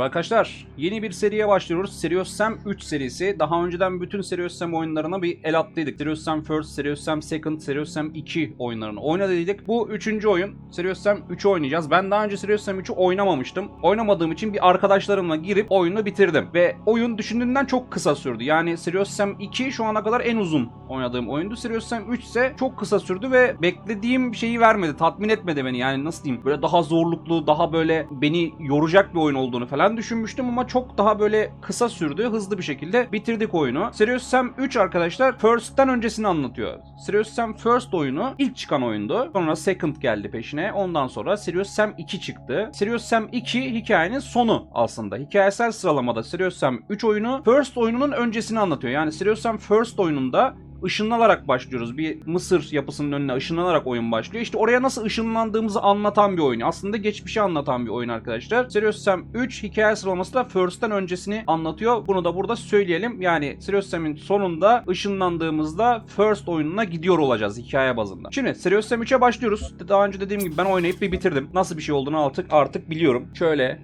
Merhaba arkadaşlar. Yeni bir seriye başlıyoruz. Serious Sam 3 serisi. Daha önceden bütün Serious Sam oyunlarına bir el attıydık. Serious Sam First, Serious Sam Second, Serious Sam 2 oyunlarını oynadıydık. Bu üçüncü oyun. Serious Sam 3'ü oynayacağız. Ben daha önce Serious Sam 3'ü oynamamıştım. Oynamadığım için bir arkadaşlarımla girip oyunu bitirdim. Ve oyun düşündüğümden çok kısa sürdü. Yani Serious Sam 2 şu ana kadar en uzun oynadığım oyundu. Serious Sam 3 ise çok kısa sürdü ve beklediğim şeyi vermedi. Tatmin etmedi beni. Yani nasıl diyeyim? Böyle daha zorluklu, daha böyle beni yoracak bir oyun olduğunu falan düşünmüştüm ama çok daha böyle kısa sürdü. Hızlı bir şekilde bitirdik oyunu. Serious Sam 3 arkadaşlar First'ten öncesini anlatıyor. Serious Sam First oyunu ilk çıkan oyundu. Sonra Second geldi peşine. Ondan sonra Serious Sam 2 çıktı. Serious Sam 2 hikayenin sonu aslında. Hikayesel sıralamada Serious Sam 3 oyunu First oyununun öncesini anlatıyor. Yani Serious Sam First oyununda ışınlanarak başlıyoruz. Bir Mısır yapısının önüne ışınlanarak oyun başlıyor. İşte oraya nasıl ışınlandığımızı anlatan bir oyun. Aslında geçmişi anlatan bir oyun arkadaşlar. Serious Sam 3 hikaye sıralaması da First'ten öncesini anlatıyor. Bunu da burada söyleyelim. Yani Serious Sam'in sonunda ışınlandığımızda First oyununa gidiyor olacağız hikaye bazında. Şimdi Serious Sam 3'e başlıyoruz. Daha önce dediğim gibi ben oynayıp bir bitirdim. Nasıl bir şey olduğunu artık artık biliyorum. Şöyle.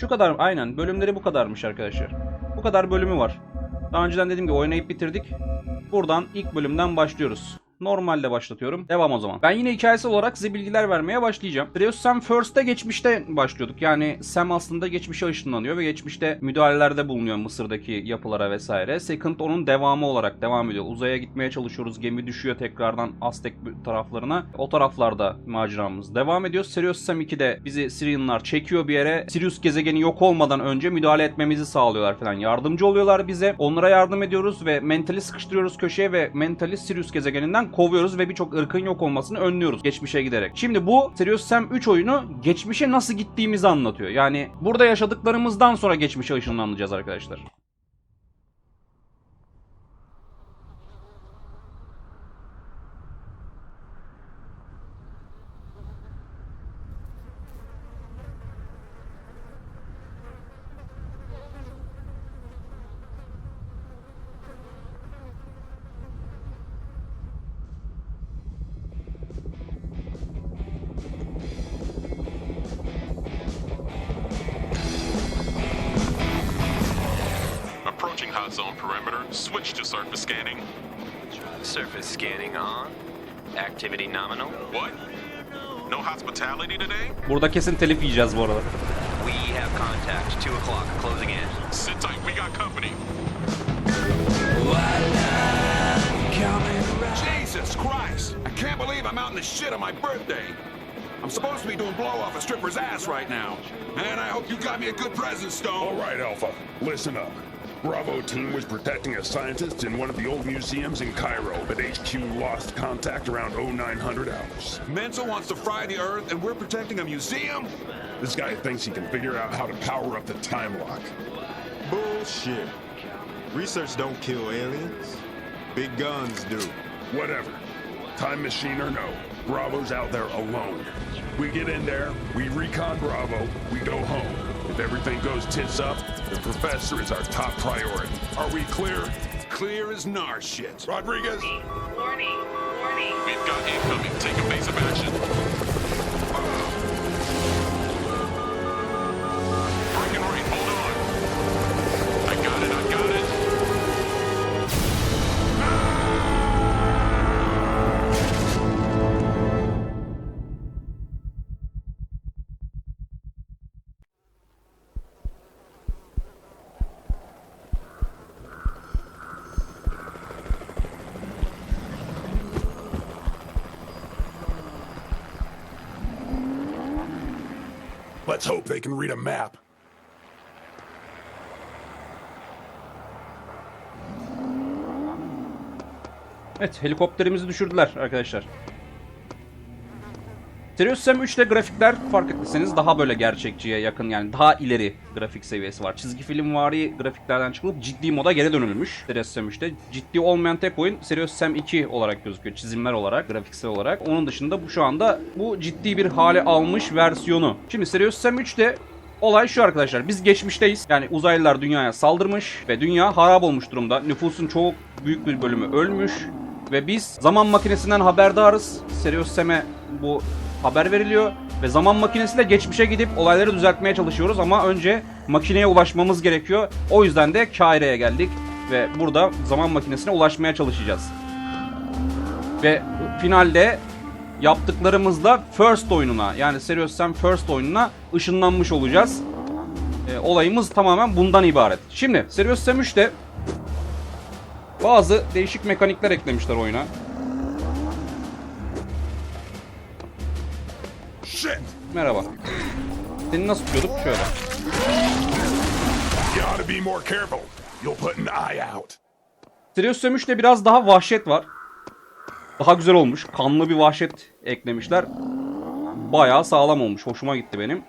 Şu kadar aynen. Bölümleri bu kadarmış arkadaşlar. Bu kadar bölümü var. Daha önceden dediğim gibi oynayıp bitirdik. Buradan ilk bölümden başlıyoruz. Normalde başlatıyorum. Devam o zaman. Ben yine hikayesi olarak size bilgiler vermeye başlayacağım. Serious Sam First'te geçmişte başlıyorduk. Yani Sam aslında geçmişe ışınlanıyor ve geçmişte müdahalelerde bulunuyor Mısır'daki yapılara vesaire. Second onun devamı olarak devam ediyor. Uzaya gitmeye çalışıyoruz. Gemi düşüyor tekrardan Aztek taraflarına. O taraflarda maceramız devam ediyor. Serious Sam 2'de bizi Syrianlar çekiyor bir yere. Sirius gezegeni yok olmadan önce müdahale etmemizi sağlıyorlar falan. Yardımcı oluyorlar bize. Onlara yardım ediyoruz ve mentali sıkıştırıyoruz köşeye ve mentali Sirius gezegeninden kovuyoruz ve birçok ırkın yok olmasını önlüyoruz geçmişe giderek. Şimdi bu Serious Sam 3 oyunu geçmişe nasıl gittiğimizi anlatıyor. Yani burada yaşadıklarımızdan sonra geçmişe ışınlanacağız arkadaşlar. Approaching hot zone perimeter. Switch to surface scanning. Surface scanning on. Activity nominal. What? No hospitality today? Burada kesin telif yiyeceğiz bu arada. We have contact. 2 o'clock. Closing in. Sit tight, we got company. Jesus Christ! I can't believe I'm out in the shit on my birthday. I'm supposed to be doing blow off a stripper's ass right now. Man, I hope you got me a good present, Stone. All right, Alpha, listen up. Bravo team was protecting a scientist in one of the old museums in Cairo, but HQ lost contact around 0900 hours. Mensa wants to fry the Earth, and we're protecting a museum? This guy thinks he can figure out how to power up the time lock. Bullshit. Research don't kill aliens. Big guns do. Whatever. Time machine or no, Bravo's out there alone. We get in there, we recon Bravo, we go home. If everything goes tits up, the professor is our top priority. Are we clear? Clear as nar shit. Rodriguez? Warning, warning. We've got incoming. Take evasive action. Let's hope they can read a map. Evet helikopterimizi düşürdüler arkadaşlar. Serious Sam 3'te grafikler fark ettiyseniz daha böyle gerçekçiye yakın yani daha ileri grafik seviyesi var. Çizgi film vari grafiklerden çıkılıp ciddi moda geri dönülmüş Serious Sam 3'te. Ciddi olmayan tek oyun Serious Sam 2 olarak gözüküyor çizimler olarak, grafiksel olarak. Onun dışında bu şu anda bu ciddi bir hale almış versiyonu. Şimdi Serious Sam 3'te Olay şu arkadaşlar. Biz geçmişteyiz. Yani uzaylılar dünyaya saldırmış ve dünya harap olmuş durumda. Nüfusun çok büyük bir bölümü ölmüş ve biz zaman makinesinden haberdarız. Serious Sam'e bu haber veriliyor ve zaman makinesiyle geçmişe gidip olayları düzeltmeye çalışıyoruz ama önce makineye ulaşmamız gerekiyor. O yüzden de Kaire'ye geldik ve burada zaman makinesine ulaşmaya çalışacağız. Ve finalde yaptıklarımızla First oyununa yani Serious Sam First oyununa ışınlanmış olacağız. E, olayımız tamamen bundan ibaret. Şimdi Serious Sam 3'te bazı değişik mekanikler eklemişler oyuna. Merhaba. Seni nasıl tutuyorduk? Şöyle. To be more careful. You'll put an eye out. Serious Sam 3'te biraz daha vahşet var. Daha güzel olmuş. Kanlı bir vahşet eklemişler. Bayağı sağlam olmuş. Hoşuma gitti benim.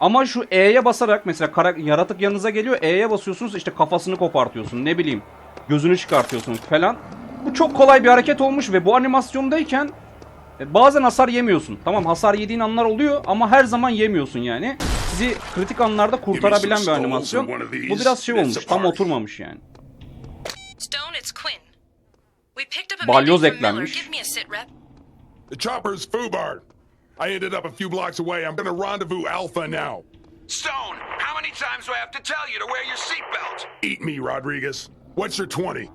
Ama şu E'ye basarak mesela kara- yaratık yanınıza geliyor. E'ye basıyorsunuz işte kafasını kopartıyorsun. Ne bileyim gözünü çıkartıyorsunuz falan. Bu çok kolay bir hareket olmuş ve bu animasyondayken e, bazen hasar yemiyorsun. Tamam hasar yediğin anlar oluyor ama her zaman yemiyorsun yani. Sizi kritik anlarda kurtarabilen bir animasyon. Bu biraz şey olmuş. Tam oturmamış yani. Balyoz eklenmiş. The chopper's foobar. I ended up a few blocks away. I'm gonna rendezvous Alpha now. Stone, how many times do I have to tell you to wear your seatbelt? Eat me, Rodriguez. What's your 20?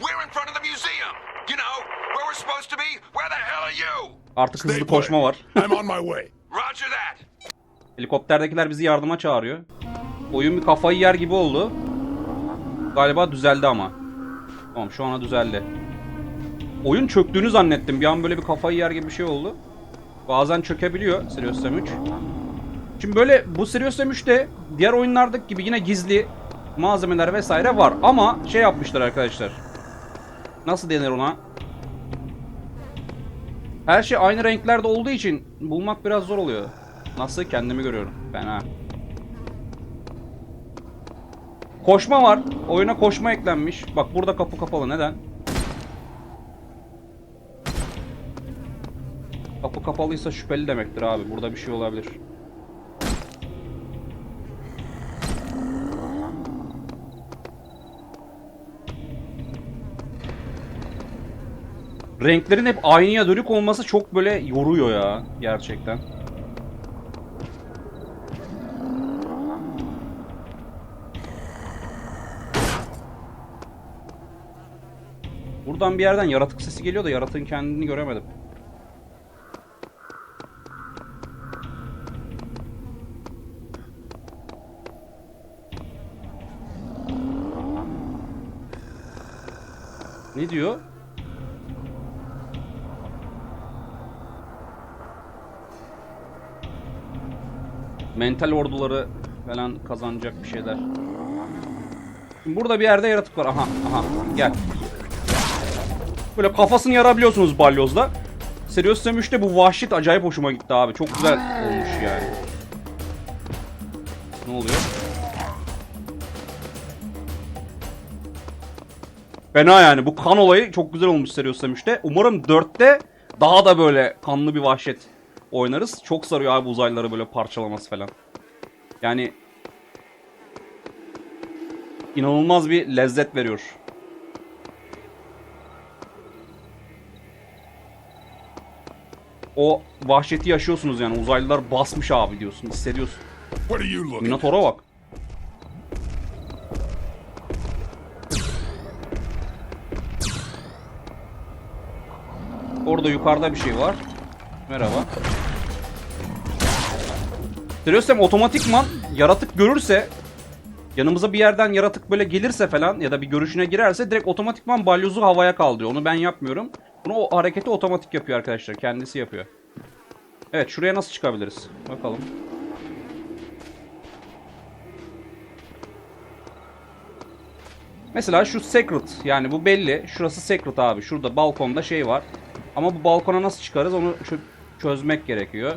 We're in front of the museum. You know, where we're supposed to be. Where the hell are you? Artık hızlı koşma var. I'm on my way. Roger that. Helikopterdekiler bizi yardıma çağırıyor. Oyun bir kafayı yer gibi oldu. Galiba düzeldi ama. Tamam şu ana düzeldi. Oyun çöktüğünü zannettim. Bir an böyle bir kafayı yer gibi bir şey oldu. Bazen çökebiliyor Serious Sam 3. Şimdi böyle bu Serious Sam 3'te diğer oyunlardaki gibi yine gizli malzemeler vesaire var. Ama şey yapmışlar arkadaşlar. Nasıl denir ona? Her şey aynı renklerde olduğu için bulmak biraz zor oluyor. Nasıl kendimi görüyorum. Fena. Koşma var. Oyuna koşma eklenmiş. Bak burada kapı kapalı. Neden? Kapı kapalıysa şüpheli demektir abi. Burada bir şey olabilir. Renklerin hep aynıya dönük olması çok böyle yoruyor ya gerçekten. Buradan bir yerden yaratık sesi geliyor da yaratığın kendini göremedim. Ne diyor? Mental orduları falan kazanacak bir şeyler. Burada bir yerde yaratık var. Aha, aha. Gel. Böyle kafasını yarabiliyorsunuz balyozla. Serious Sam 3'te bu vahşet acayip hoşuma gitti abi. Çok güzel olmuş yani. Ne oluyor? Fena yani. Bu kan olayı çok güzel olmuş Serious Sam 3'te. Umarım 4'te daha da böyle kanlı bir vahşet oynarız. Çok sarıyor abi uzaylıları böyle parçalaması falan. Yani inanılmaz bir lezzet veriyor. O vahşeti yaşıyorsunuz yani uzaylılar basmış abi diyorsun hissediyorsun. Minotaur'a bak. Orada yukarıda bir şey var. Merhaba. Seriosem otomatikman yaratık görürse yanımıza bir yerden yaratık böyle gelirse falan ya da bir görüşüne girerse direkt otomatikman balyozu havaya kaldırıyor. Onu ben yapmıyorum. Bunu o hareketi otomatik yapıyor arkadaşlar. Kendisi yapıyor. Evet şuraya nasıl çıkabiliriz? Bakalım. Mesela şu secret yani bu belli. Şurası secret abi. Şurada balkonda şey var. Ama bu balkona nasıl çıkarız onu çö- çözmek gerekiyor.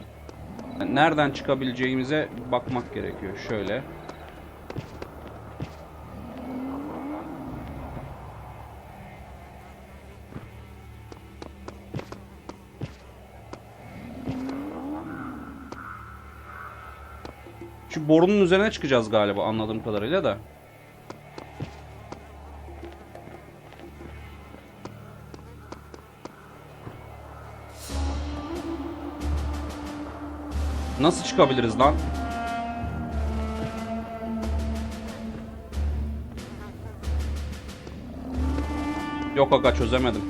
Nereden çıkabileceğimize bakmak gerekiyor. Şöyle. Şu borunun üzerine çıkacağız galiba anladığım kadarıyla da. Nasıl çıkabiliriz lan? Yok aga çözemedim.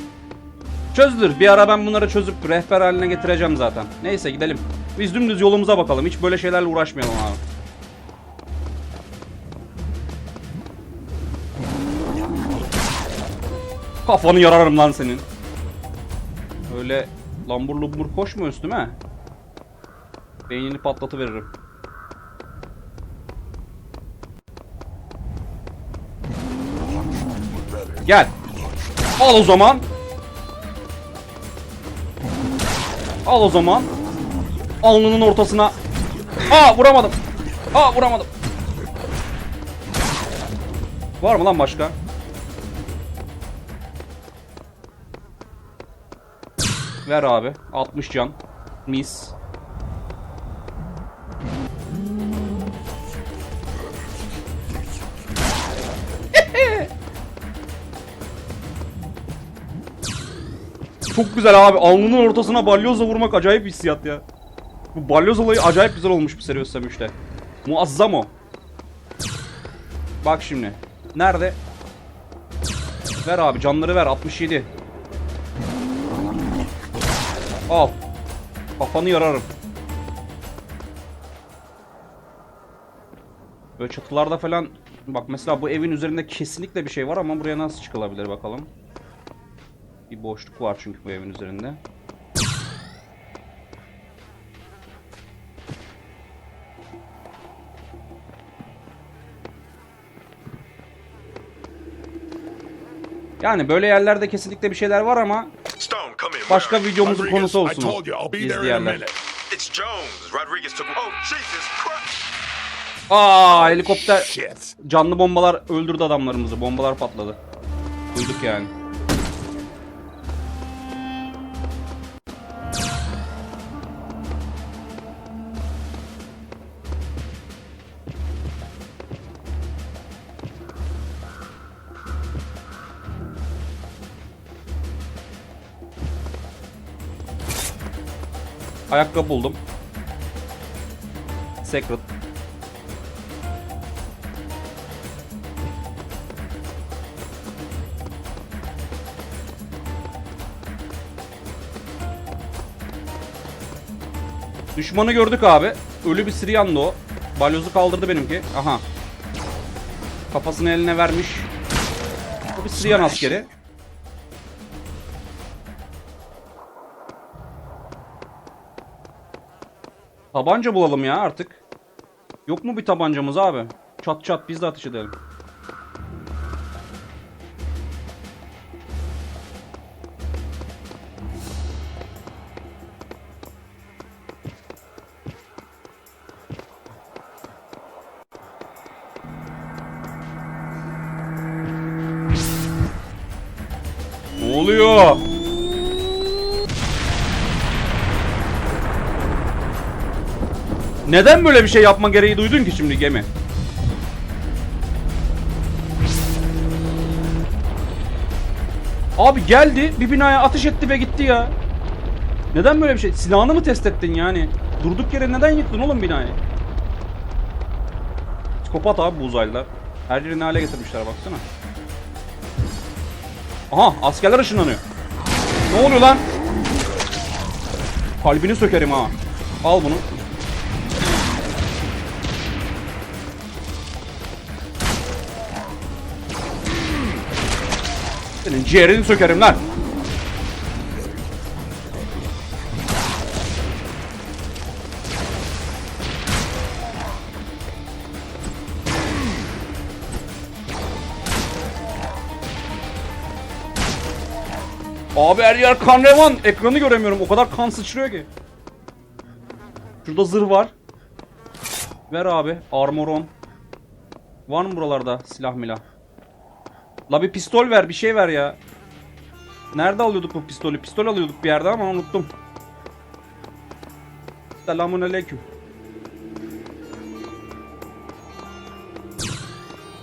Çözülür. Bir ara ben bunları çözüp rehber haline getireceğim zaten. Neyse gidelim. Biz dümdüz yolumuza bakalım. Hiç böyle şeylerle uğraşmayalım abi. Kafanı yararım lan senin. Öyle lambur lumbur koşma üstüme. Beynini patlatıveririm. Gel. Al o zaman. Al o zaman. Alnının ortasına. Aa vuramadım. Aa vuramadım. Var mı lan başka? Ver abi. 60 can. Mis. Çok güzel abi. Alnının ortasına balyozla vurmak acayip hissiyat ya. Bu balyoz olayı acayip güzel olmuş bu Serious Sam 3'te. Muazzam o. Bak şimdi. Nerede? Ver abi canları ver 67. Al. Kafanı yararım. Böyle çatılarda falan bak mesela bu evin üzerinde kesinlikle bir şey var ama buraya nasıl çıkılabilir bakalım. Bir boşluk var çünkü bu evin üzerinde. Yani böyle yerlerde kesinlikle bir şeyler var ama başka videomuzun konusu olsun o. İzleyenler. Oh! Aa helikopter canlı bombalar öldürdü adamlarımızı. Bombalar patladı. Duyduk yani. Ayakkabı buldum. Secret. Düşmanı gördük abi. Ölü bir Siriyanlı o. Balyozu kaldırdı benimki. Aha. Kafasını eline vermiş. O bir Siriyan askeri. Tabanca bulalım ya artık. Yok mu bir tabancamız abi? Çat çat biz de ateş edelim. Ne oluyor? Neden böyle bir şey yapma gereği duydun ki şimdi gemi? Abi geldi bir binaya ateş etti ve gitti ya. Neden böyle bir şey? Silahını mı test ettin yani? Durduk yere neden yıktın oğlum binayı? Psikopat abi bu uzaylılar. Her yerini hale getirmişler baksana. Aha askerler ışınlanıyor. Ne oluyor lan? Kalbini sökerim ha. Al bunu. Senin ciğerini sökerim lan. Abi her yer kan revan. Ekranı göremiyorum. O kadar kan sıçrıyor ki. Şurada zırh var. Ver abi. Armoron. Var mı buralarda silah milah? La bir pistol ver. Bir şey ver ya. Nerede alıyorduk bu pistolü? Pistol alıyorduk bir yerde ama unuttum. Selamun aleyküm.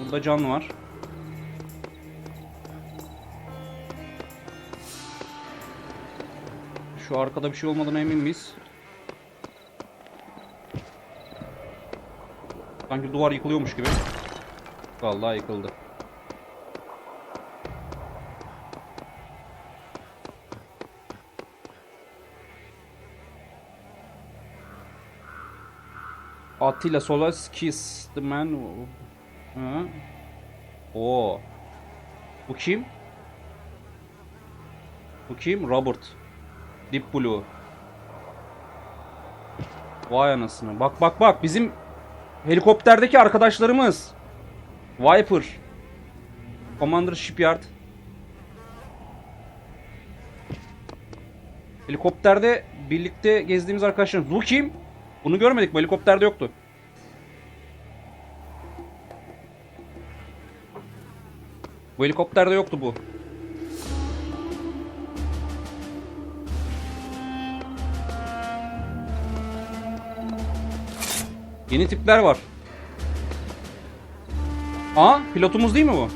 Burada can var. Şu arkada bir şey olmadığına emin miyiz? Sanki duvar yıkılıyormuş gibi. Vallahi yıkıldı. Attila Solaskis, the man... Ha? Oo. Bu kim? Bu kim? Robert. Deep Blue. Vay anasını. Bak bak bak bizim helikopterdeki arkadaşlarımız. Viper. Commander Shipyard. Helikopterde birlikte gezdiğimiz arkadaşlarımız. Bu kim? Bunu görmedik. Bu helikopterde yoktu. Bu helikopterde yoktu bu. Yeni tipler var. Aa, pilotumuz değil mi bu?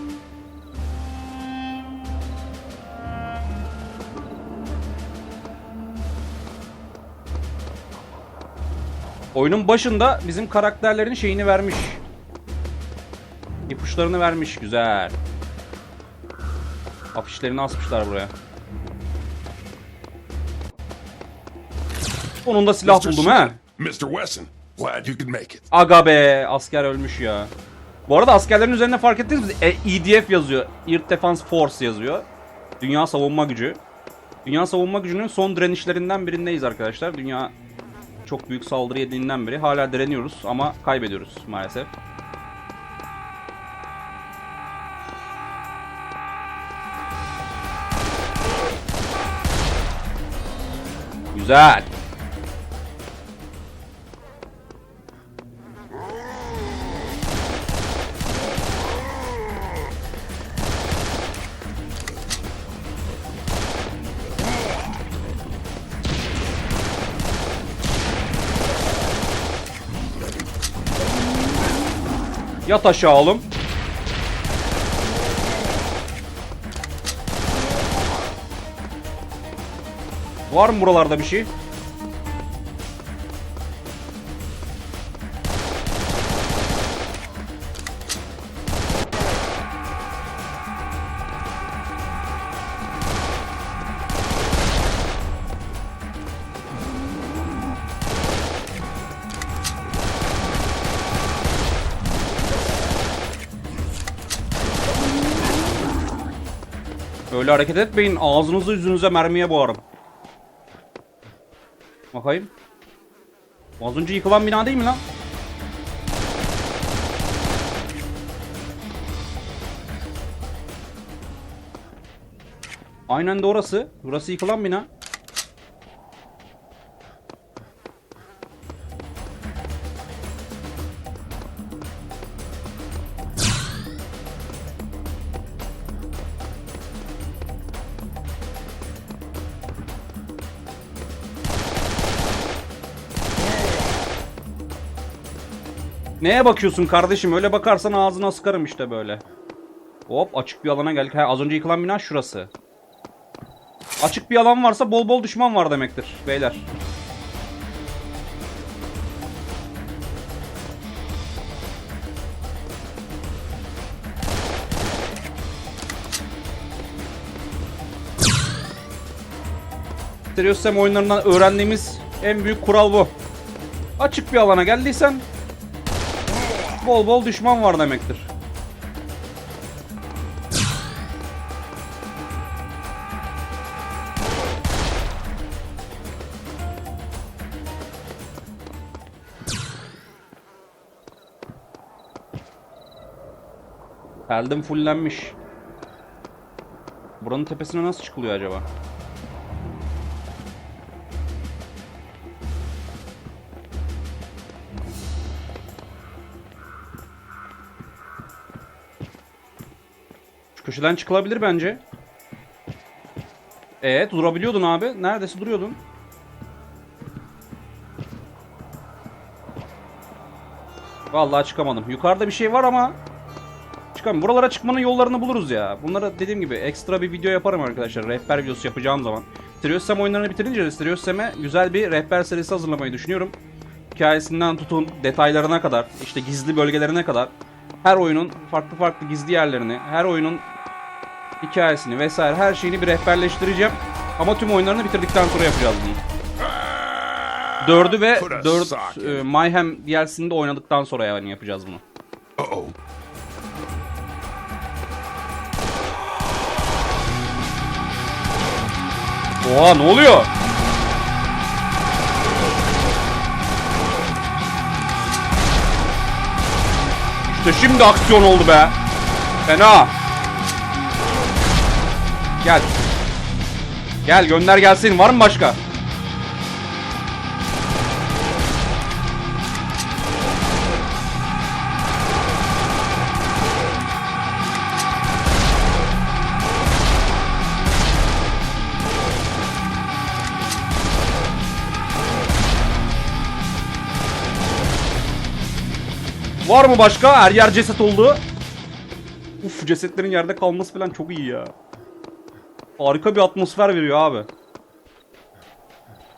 Oyunun başında bizim karakterlerin şeyini vermiş. İpuçlarını vermiş. Güzel. Afişlerini asmışlar buraya. Onun da silah buldum ha. Mr. Wesson, glad you could make it. Aga be asker ölmüş ya. Bu arada askerlerin üzerine fark ettiniz mi? E, EDF yazıyor. Air Defense Force yazıyor. Dünya Savunma Gücü. Dünya Savunma Gücü'nün son direnişlerinden birindeyiz arkadaşlar. Dünya çok büyük saldırı yediğinden beri hala direniyoruz ama kaybediyoruz maalesef. Güzel. Yat aşağı oğlum. Var mı buralarda bir şey? Öyle hareket etmeyin. Ağzınızı yüzünüze mermiye boğarım. Bakayım. Az önce yıkılan bina değil mi lan? Aynen de orası. Burası yıkılan bina. Neye bakıyorsun kardeşim? Öyle bakarsan ağzına sıkarım işte böyle. Hop açık bir alana geldik. Ha, az önce yıkılan bina şurası. Açık bir alan varsa bol bol düşman var demektir beyler. Stereo System oyunlarından öğrendiğimiz en büyük kural bu. Açık bir alana geldiysen bol bol düşman var demektir. Peldim fullenmiş. Buranın tepesine nasıl çıkılıyor acaba? Köşeden çıkılabilir bence. Evet durabiliyordun abi. Neredeyse duruyordun. Vallahi çıkamadım. Yukarıda bir şey var ama çıkamıyorum. Buralara çıkmanın yollarını buluruz ya. Bunlara dediğim gibi ekstra bir video yaparım arkadaşlar. Rehber videosu yapacağım zaman. Stereo System oyunlarını bitirince System'e güzel bir rehber serisi hazırlamayı düşünüyorum. hikayesinden tutun detaylarına kadar, işte gizli bölgelerine kadar her oyunun farklı farklı gizli yerlerini, her oyunun hikayesini vesaire her şeyini bir rehberleştireceğim. Ama tüm oyunlarını bitirdikten sonra yapacağız bunu. 4'ü ve Put a 4 sock in. e, Mayhem DLC'sini de oynadıktan sonra yani yapacağız bunu. Oha ne oluyor? İşte şimdi aksiyon oldu be. Fena. Gel. Gel gönder gelsin. Var mı başka? Var mı başka? Her yer ceset oldu. Uf cesetlerin yerde kalması falan çok iyi ya. Harika bir atmosfer veriyor abi.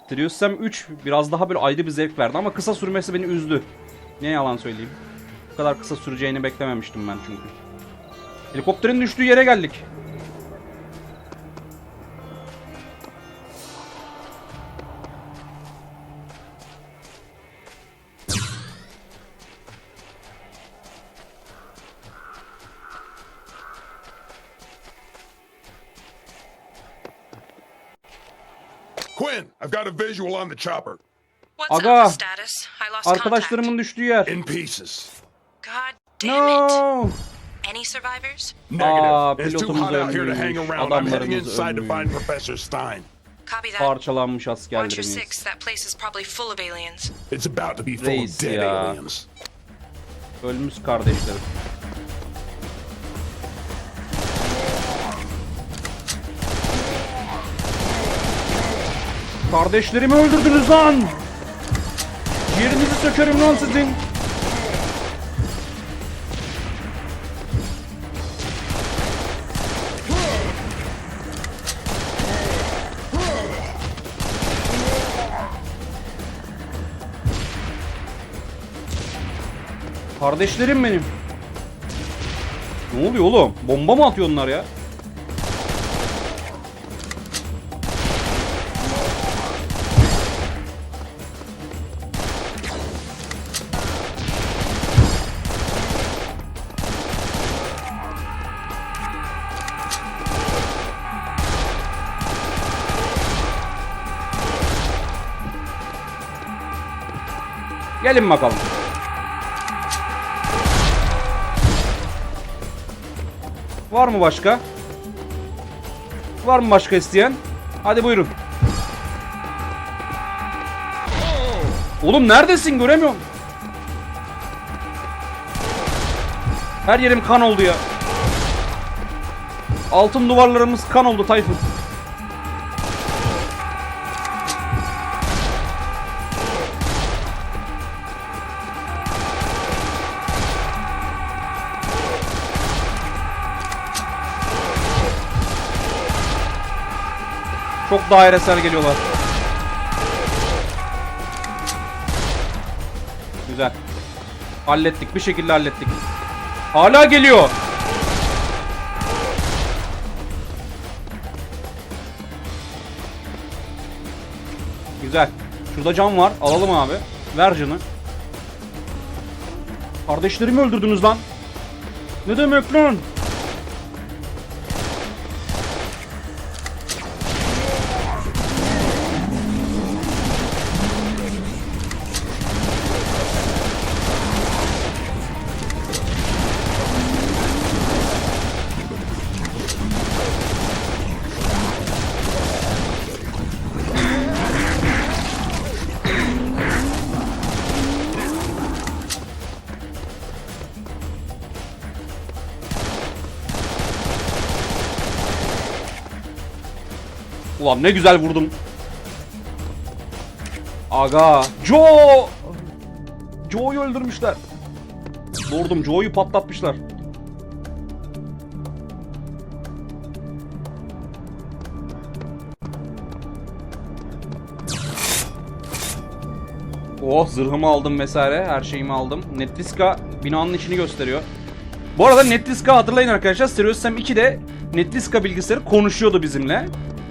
Trios Sam 3 biraz daha böyle ayrı bir zevk verdi ama kısa sürmesi beni üzdü. Ne yalan söyleyeyim. Bu kadar kısa süreceğini beklememiştim ben çünkü. Helikopterin düştüğü yere geldik. Quinn, I've got a visual on the chopper. What's Aga. Alpha status? I lost Arkadaşlarımın düştüğü yer. In pieces. God damn it. No. Any survivors? Negative. Aa, it's too pilotumuz hot out here to hang ölmüş, around. I'm heading adamlarımız inside to find ölmüş. Professor Stein. Copy that. Parçalanmış Watch your askerlerimiz. six. That place is probably full of aliens. It's about to be full Reis of dead ya. aliens. Ölmüş kardeşlerim. Kardeşlerimi öldürdünüz lan! Yerinizi sökerim lan sizin! Kardeşlerim benim. Ne oluyor oğlum? Bomba mı atıyor onlar ya? Gelin bakalım. Var mı başka? Var mı başka isteyen? Hadi buyurun. Oğlum neredesin göremiyorum. Her yerim kan oldu ya. Altın duvarlarımız kan oldu Tayfun. Dairesel geliyorlar. Güzel. Hallettik. Bir şekilde hallettik. Hala geliyor. Güzel. Şurada cam var. Alalım abi. Ver canı. Kardeşlerimi öldürdünüz lan. Ne demek lan? Ulan ne güzel vurdum. Aga. Joe! Joe'yu öldürmüşler. Vurdum. Joe'yu patlatmışlar. Oh zırhımı aldım vesaire. Her şeyimi aldım. Netliska binanın içini gösteriyor. Bu arada Netliska hatırlayın arkadaşlar. Serious Sam 2'de Netliska bilgisayarı konuşuyordu bizimle.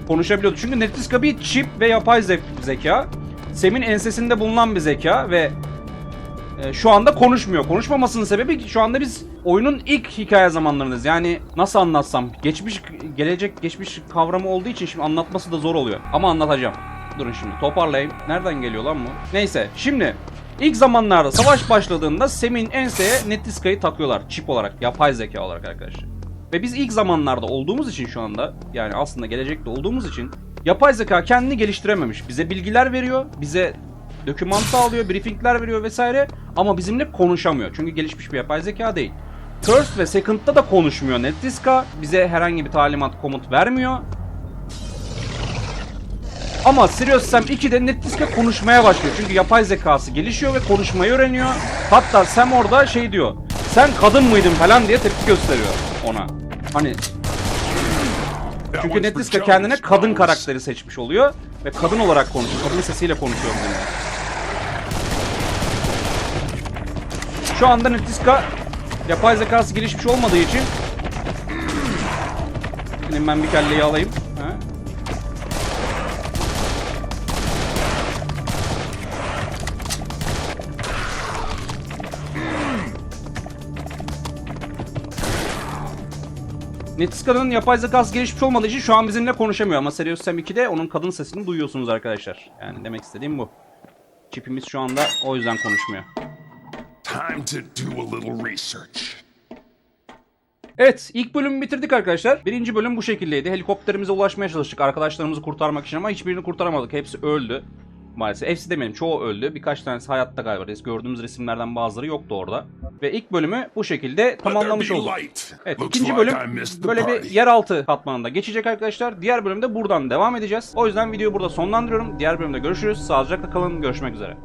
Konuşabiliyordu. Çünkü Netliska bir çip ve yapay ze- zeka. Sam'in ensesinde bulunan bir zeka ve e, şu anda konuşmuyor. Konuşmamasının sebebi şu anda biz oyunun ilk hikaye zamanlarındayız. Yani nasıl anlatsam? Geçmiş, gelecek, geçmiş kavramı olduğu için şimdi anlatması da zor oluyor. Ama anlatacağım. Durun şimdi toparlayayım. Nereden geliyor lan bu? Neyse şimdi ilk zamanlarda savaş başladığında Sem'in enseye Netliska'yı takıyorlar. Çip olarak, yapay zeka olarak arkadaşlar. Ve biz ilk zamanlarda olduğumuz için şu anda yani aslında gelecekte olduğumuz için yapay zeka kendini geliştirememiş. Bize bilgiler veriyor, bize doküman sağlıyor, briefingler veriyor vesaire ama bizimle konuşamıyor. Çünkü gelişmiş bir yapay zeka değil. First ve Second'da da konuşmuyor Netdiska. Bize herhangi bir talimat, komut vermiyor. Ama Sirius Sam 2'de Netdiska konuşmaya başlıyor. Çünkü yapay zekası gelişiyor ve konuşmayı öğreniyor. Hatta Sam orada şey diyor. Sen kadın mıydın falan diye tepki gösteriyor ona. Hani çünkü Jones, kendine kadın karakteri seçmiş oluyor ve kadın olarak konuşuyor. Kadın sesiyle konuşuyor bizimle. Şu anda Netdiska yapay zekası gelişmiş olmadığı için Benim ben bir kelleyi alayım. Netiska'nın yapay zekası gelişmiş olmadığı için şu an bizimle konuşamıyor ama Serious Sam 2'de onun kadın sesini duyuyorsunuz arkadaşlar. Yani demek istediğim bu. Çipimiz şu anda o yüzden konuşmuyor. Time to do a little research. Evet ilk bölümü bitirdik arkadaşlar. Birinci bölüm bu şekildeydi. Helikopterimize ulaşmaya çalıştık arkadaşlarımızı kurtarmak için ama hiçbirini kurtaramadık. Hepsi öldü. Maalesef. Hepsi demeyelim çoğu öldü. Birkaç tanesi hayatta galiba. Gördüğümüz resimlerden bazıları yoktu orada. Ve ilk bölümü bu şekilde tamamlamış olduk. Evet ikinci bölüm böyle bir yeraltı katmanında geçecek arkadaşlar. Diğer bölümde buradan devam edeceğiz. O yüzden videoyu burada sonlandırıyorum. Diğer bölümde görüşürüz. Sağlıcakla kalın. Görüşmek üzere.